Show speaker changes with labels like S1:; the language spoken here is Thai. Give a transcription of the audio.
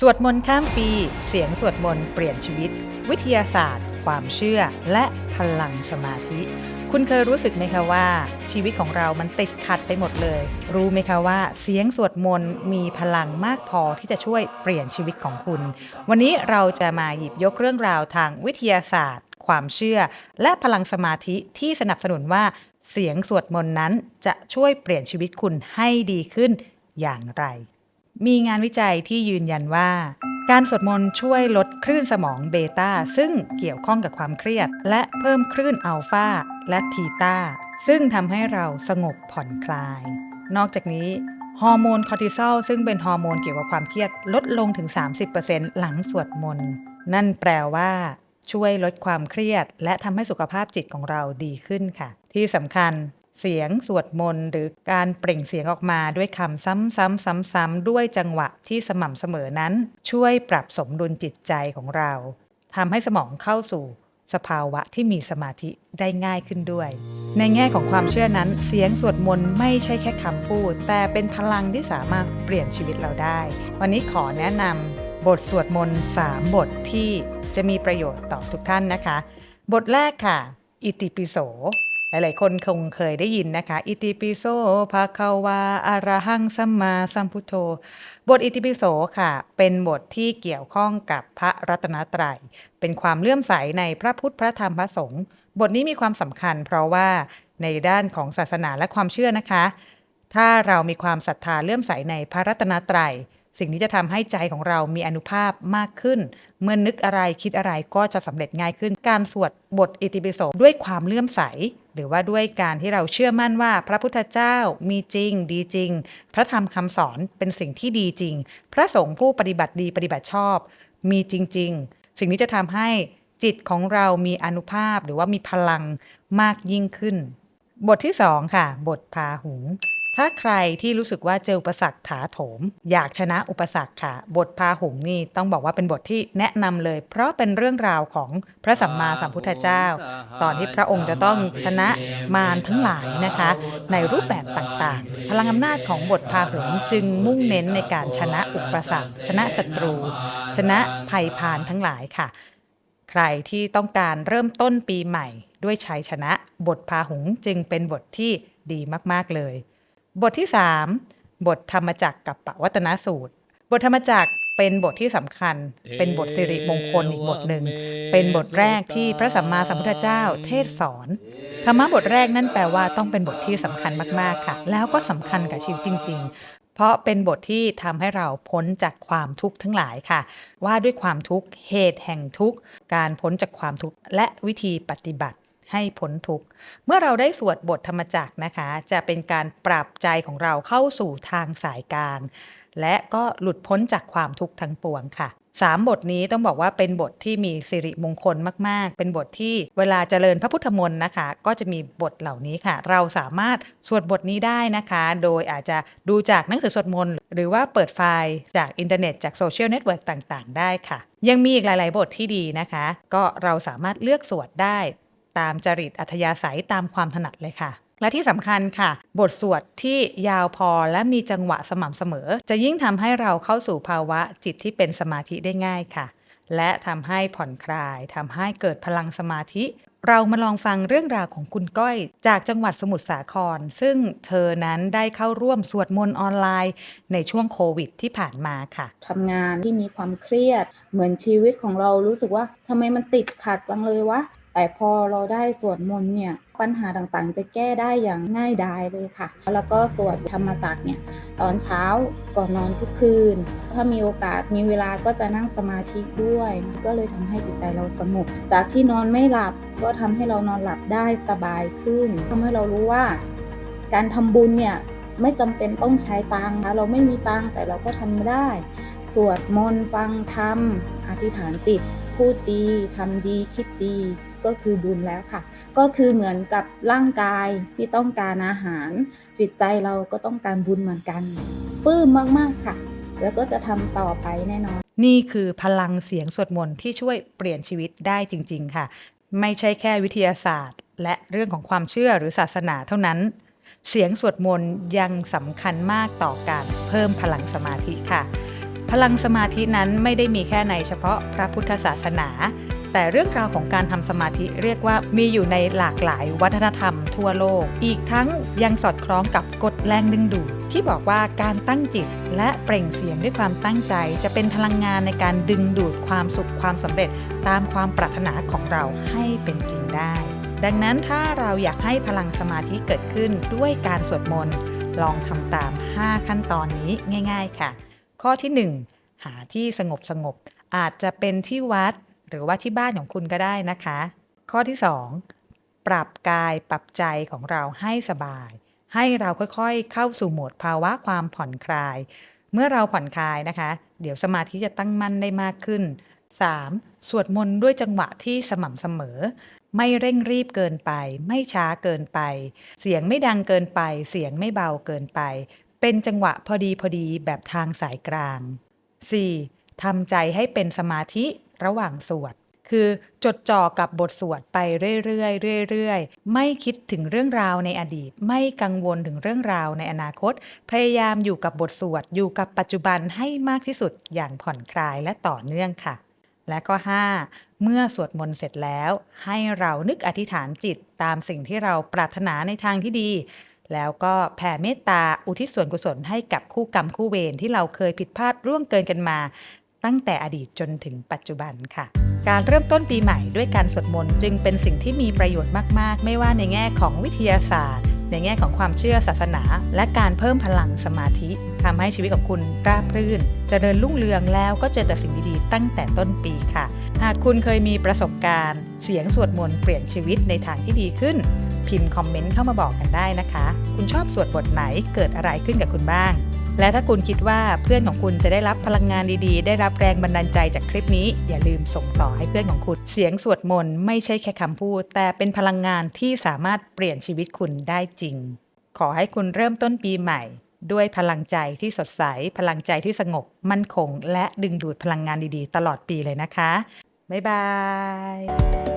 S1: สวดมนต์ข้ามปี เสียงสวดมนต์เปลี่ยนชีวิต วิทยาศาสตร์ ความเชื่อ และพลังสมาธิ คุณเคยรู้สึกไหมคะว่า ชีวิตของเรามันติดขัดไปหมดเลย รู้ไหมคะว่า เสียงสวดมนต์มีพลังมากพอที่จะช่วยเปลี่ยนชีวิตของคุณ วันนี้เราจะมาหยิบยกเรื่องราวทางวิทยาศาสตร์ ความเชื่อ และพลังสมาธิที่สนับสนุนว่า เสียงสวดมนต์นั้นจะช่วยเปลี่ยนชีวิตคุณให้ดีขึ้นอย่างไร มีงานวิจัยที่ยืนยันว่า การสวดมนต์ช่วยลดคลื่นสมองเบต้าซึ่งเกี่ยวข้องกับความเครียด และเพิ่มคลื่นอัลฟาและทีตาซึ่งทำให้เราสงบผ่อนคลาย นอกจากนี้ฮอร์โมนคอร์ติซอลซึ่งเป็นฮอร์โมนเกี่ยวกับความเครียดลดลงถึง 30%หลังสวดมนต์นั่นแปลว่า ช่วยลดความเครียด และทำให้สุขภาพจิตของเราดีขึ้นค่ะ ที่สำคัญ เสียงสวดมนต์หรือการเปล่งเสียงออกมาด้วยคำซ้ำๆๆๆ ด้วยจังหวะที่สม่ำเสมอนั้น ช่วยปรับสมดุลจิตใจของเราทำให้สมองเข้าสู่สภาวะที่มีสมาธิได้ง่ายขึ้นด้วย ในแง่ของความเชื่อนั้น เสียงสวดมนต์ไม่ใช่แค่คำพูด แต่เป็นพลังที่สามารถเปลี่ยนชีวิตเราได้ วันนี้ขอแนะนำบทสวดมนต์3บทที่จะมีประโยชน์ต่อทุกท่านนะคะ บทแรกค่ะ อิติปิโส ลายๆ คนคงเคยได้ยินนะคะ อิติปิโสภะคะวาอะระหังสัมมาสัมพุทโธ บทอิติปิโสค่ะ เป็นบทที่เกี่ยวข้องกับพระรัตนตรัย เป็นความเลื่อมใสในพระพุทธพระธรรมพระสงฆ์ บทนี้มีความสำคัญ เพราะว่าในด้านของศาสนาและความเชื่อนะคะ ถ้าเรามีความศรัทธาเลื่อมใสในพระรัตนตรัย สิ่งนี้จะทำให้ใจของเรามีอนุภาพมากขึ้น เมื่อนึกอะไรคิดอะไรก็จะสำเร็จง่ายขึ้น การสวดบทอิติปิโสด้วยความเลื่อมใส หรือว่าด้วยการที่เราเชื่อมั่นว่าพระพุทธเจ้ามีจริง ดีจริง พระธรรมคำสอนเป็นสิ่งที่ดีจริง พระสงฆ์ผู้ปฏิบัติดีปฏิบัติชอบ มีจริง ๆ สิ่งนี้จะทำให้จิตของเรามีอนุภาพหรือว่ามีพลังมากยิ่งขึ้น บทที่สองค่ะ บทพาหุง ถ้าใครที่รู้สึกว่าเจออุปสรรคถาโถม อยากชนะอุปสรรคค่ะ บทพาหุงนี่ต้องบอกว่าเป็นบทที่แนะนำเลย เพราะเป็นเรื่องราวของพระสัมมาสัมพุทธเจ้า ตอนที่พระองค์จะต้องชนะมารทั้งหลายนะคะ ในรูปแบบต่างๆ พลังอำนาจของบทพาหุงจึงมุ่งเน้นในการชนะอุปสรรค ชนะศัตรู ชนะภัยพานทั้งหลายค่ะ ใครที่ต้องการเริ่มต้นปีใหม่ ด้วยชัยชนะ บทพาหุงจึงเป็นบทที่ดีมากๆเลย บทที่ 3 บทธรรมจักรกับปวัตนสูตร บทธรรมจักรเป็นบทที่สำคัญ เป็นบทสิริมงคลอีกบทหนึ่ง เป็นบทแรกที่พระสัมมาสัมพุทธเจ้าเทศสอน ธรรมะบทแรกนั่นแปลว่าต้องเป็นบทที่สำคัญมากๆค่ะ แล้วก็สำคัญกับชีวิตจริง ๆ เพราะเป็นบทที่ทำให้เราพ้นจากความทุกข์ทั้งหลายค่ะ ว่าด้วยความทุกข์เหตุแห่งทุกข์ การพ้นจากความทุกข์และวิธีปฏิบัติ ให้พ้นทุกข์เมื่อเราได้สวดบทธรรมจักรนะคะ จะเป็นการปรับใจของเราเข้าสู่ทางสายกลาง และก็หลุดพ้นจากความทุกข์ทั้งปวงค่ะสามบทนี้ต้องบอกว่าเป็นบทที่มีสิริมงคลมาก ๆ เป็นบทที่เวลาเจริญพระพุทธมนต์นะคะ ก็จะมีบทเหล่านี้ค่ะ เราสามารถสวดบทนี้ได้นะคะ โดยอาจจะดูจากหนังสือสวดมนต์ หรือว่าเปิดไฟล์จากอินเทอร์เน็ตจากโซเชียลเน็ตเวิร์กต่าง ๆ ได้ค่ะ ยังมีอีกหลาย ๆ บทที่ดีนะคะ ก็เราสามารถเลือกสวดได้ ตามจริตอัธยาศัยตามความถนัดเลยค่ะ และที่สำคัญค่ะ บทสวดที่ยาวพอและมีจังหวะสม่ำเสมอ จะยิ่งทำให้เราเข้าสู่ภาวะจิตที่เป็นสมาธิได้ง่ายค่ะ และทำให้ผ่อนคลายทำให้เกิดพลังสมาธิ เรามาลองฟังเรื่องราวของคุณก้อย จากจังหวัดสมุทรสาคร ซึ่งเธอนั้นได้เข้าร่วมสวดมนต์ออนไลน์ ในช่วงโควิดที่ผ่านมาค่ะ
S2: ทำงานที่มีความเครียด เหมือนชีวิตของเรารู้สึกว่าทำไมมันติดขัดจังเลยวะ แต่พอเราได้สวดมนต์เนี่ยปัญหาต่างๆ จะแก้ได้อย่างง่ายดายเลยค่ะ แล้วก็สวดธรรมจักรเนี่ยตอนเช้าก่อนนอนทุกคืน ถ้ามีโอกาสมีเวลาก็จะนั่งสมาธิด้วย ก็เลยทำให้จิตใจเราสงบจากที่นอนไม่หลับก็ทำให้เรานอนหลับได้สบายขึ้นทำให้เรารู้ว่า การทำบุญเนี่ยไม่จำเป็นต้องใช้ตังค์นะเราไม่มีตังค์แต่เราก็ทำได้ สวดมนต์ฟังธรรมอธิษฐานจิต พูดดีทำดีคิดดี ก็คือบุญแล้วค่ะ ก็คือเหมือนกับร่างกายที่ต้องการอาหาร จิตใจเราก็ต้องการบุญเหมือนกันปื้มมากๆค่ะ แล้วก็จะทำต่อไปแน่นอน
S1: นี่คือพลังเสียงสวดมนต์ที่ช่วยเปลี่ยนชีวิตได้จริง ๆ ค่ะ ไม่ใช่แค่วิทยาศาสตร์ และเรื่องของความเชื่อหรือศาสนาเท่านั้น เสียงสวดมนต์ยังสำคัญมากต่อการเพิ่มพลังสมาธิค่ะพลังสมาธินั้นไม่ได้มีแค่ในเฉพาะพระพุทธศาสนา แต่เรื่องราวของการทำสมาธิเรียกว่ามีอยู่ในหลากหลายวัฒนธรรมทั่วโลก อีกทั้งยังสอดคล้องกับกฎแรงดึงดูดที่บอกว่าการตั้งจิตและเปล่งเสียงด้วยความตั้งใจ จะเป็นพลังงานในการดึงดูดความสุขความสำเร็จตามความปรารถนาของเราให้เป็นจริงได้ ดังนั้นถ้าเราอยากให้พลังสมาธิเกิดขึ้นด้วยการสวดมนต์ลองทำตาม 5 ขั้นตอนนี้ง่าย ๆ ค่ะ ข้อที่ 1 หาที่สงบสงบอาจจะเป็นที่วัด หรือว่าที่บ้านของคุณก็ได้นะคะ ข้อที่ 2 ปรับกายปรับใจของเราให้สบาย ให้เราค่อยๆ เข้าสู่โหมดภาวะความผ่อนคลาย เมื่อเราผ่อนคลายนะคะ เดี๋ยวสมาธิจะตั้งมั่นได้มากขึ้น 3. สวดมนต์ด้วยจังหวะที่สม่ำเสมอ ไม่เร่งรีบเกินไป ไม่ช้าเกินไป เสียงไม่ดังเกินไป เสียงไม่เบาเกินไป เป็นจังหวะพอดีพอดีแบบทางสายกลาง 4. ทำใจให้เป็นสมาธิ ระหว่างสวด คือจดจ่อกับบทสวดไปเรื่อยๆเรื่อยๆ ไม่คิดถึงเรื่องราวในอดีต ไม่กังวลถึงเรื่องราวในอนาคต พยายามอยู่กับบทสวด อยู่กับปัจจุบันให้มากที่สุดอย่างผ่อนคลายและต่อเนื่องค่ะ และข้อ5เมื่อสวดมนต์เสร็จแล้ว ให้เรานึกอธิษฐานจิตตามสิ่งที่เราปรารถนาในทางที่ดีแล้วก็แผ่เมตตาอุทิศส่วนกุศลให้กับคู่กรรมคู่เวรที่เราเคยผิดพลาดร่วงเกินกันมา ตั้งแต่อดีตจนถึงปัจจุบันค่ะ การเริ่มต้นปีใหม่ด้วยการสวดมนต์จึงเป็นสิ่งที่มีประโยชน์มาก ๆ ไม่ว่าในแง่ของวิทยาศาสตร์ ในแง่ของความเชื่อศาสนา และการเพิ่มพลังสมาธิทำให้ชีวิตของคุณราบรื่นจเจริญรุ่งเรืองแล้วก็เจอแต่สิ่งดีๆ ตั้งแต่ต้นปีค่ะ หากคุณเคยมีประสบการณ์ เสียงสวดมนต์เปลี่ยนชีวิตในทางที่ดีขึ้นพิมพ์คอมเมนต์เข้ามาบอกกันได้นะคะ คุณชอบสวดบทไหน เกิดอะไรขึ้นกับคุณบ้าง และถ้าคุณคิดว่าเพื่อนของคุณจะได้รับพลังงานดีๆ ได้รับแรงบันดาลใจจากคลิปนี้ อย่าลืมส่งต่อให้เพื่อนของคุณ เสียงสวดมนต์ไม่ใช่แค่คำพูด แต่เป็นพลังงานที่สามารถเปลี่ยนชีวิตคุณได้จริง ขอให้คุณเริ่มต้นปีใหม่ ด้วยพลังใจที่สดใส พลังใจที่สงบ มั่นคง และดึงดูดพลังงานดีๆ ตลอดปีเลยนะคะ บ๊ายบาย